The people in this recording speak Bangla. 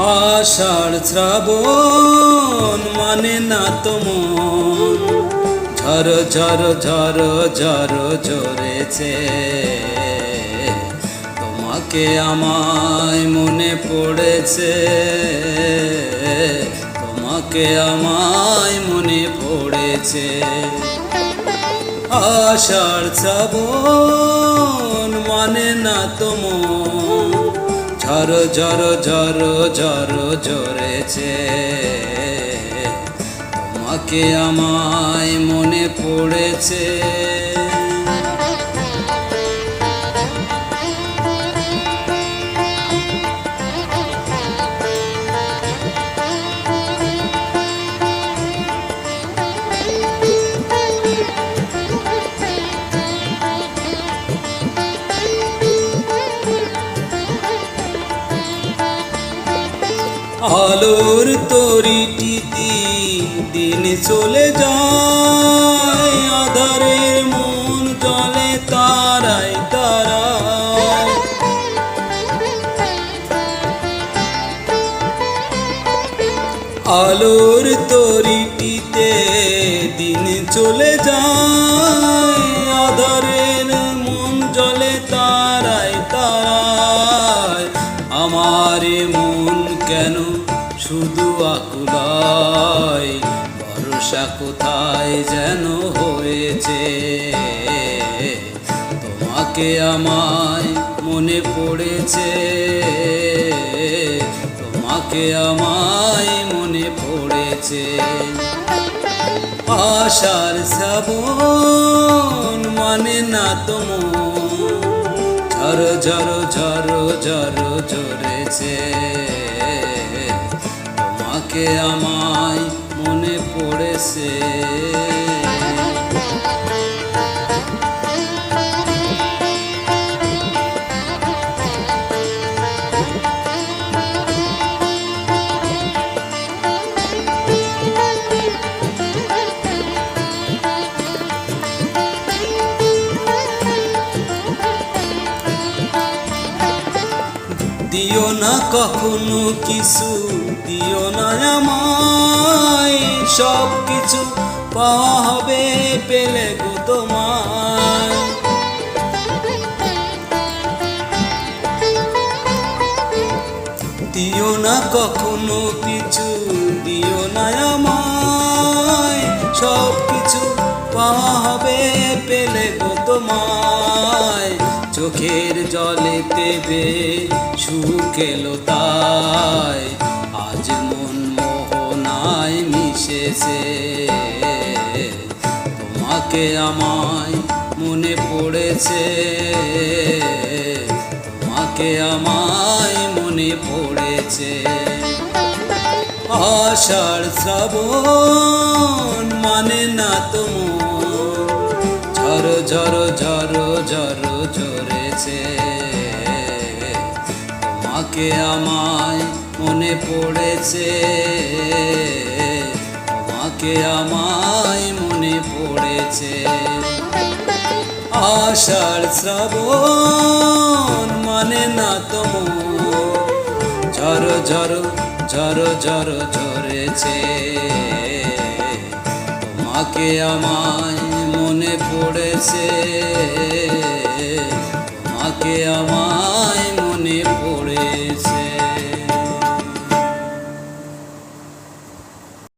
আষাঢ় শ্রাবণ মানে না তো মন। ঝর ঝর ঝর ঝর, ঝরেছে। তোমাকে আমায় মনে পড়েছে। তোমাকে আমায় মনে পড়েছে। আষাঢ় শ্রাবণ মানে না তো ঝর ঝর ঝর ঝর ঝরেছে। তোমাকে আমায় মনে পড়েছে। আলোর তরিটিতি দিন চলে যায়, আধারের মন জলে তারাই তারায়। আলোর তরিটিতে দিন চলে যায় আধারের আমার মন কেন শুধু আকুলায়? ভরসা কোথায় যেন হয়েছে? তোমাকে আমায় মনে পড়েছে। তোমাকে আমায় মনে পড়েছে। আশার শ্রাবণ মানে না তোমার ঝর ঝর ঝর ঝর ঝরেছে তোমাকে আমায় মনে পড়েছে। দিও না কখনো কিছু, দিও না আমায়। সব কিছু পাওয়া হবে, পেলে গো তোমায়। দিও না কখনো কিছু, দিও না আমায়। সব কিছু পাওয়া হবে, পেলে গো তোমায়। চোখের জলে দেবে এলো তাই। আজ মন মোহনায় মিশেছে। তোমাকে আমায় মনে পড়েছে। তোমাকে আমায় মনে পড়েছে। আষাঢ় শ্রাবণ মানে না তোমার। ঝর ঝর ঝর ঝর। ঝরেছে তোমাকে আমায় মনে পড়েছে। তোমাকে আমায় মনে পড়েছে। আষাঢ় শ্রাবণ মানে না তোমার ঝর ঝর ঝর ঝর ঝরেছে। তোমাকে আমায় মনে পড়েছে। তোমাকে আমায় মনে পড়েছে।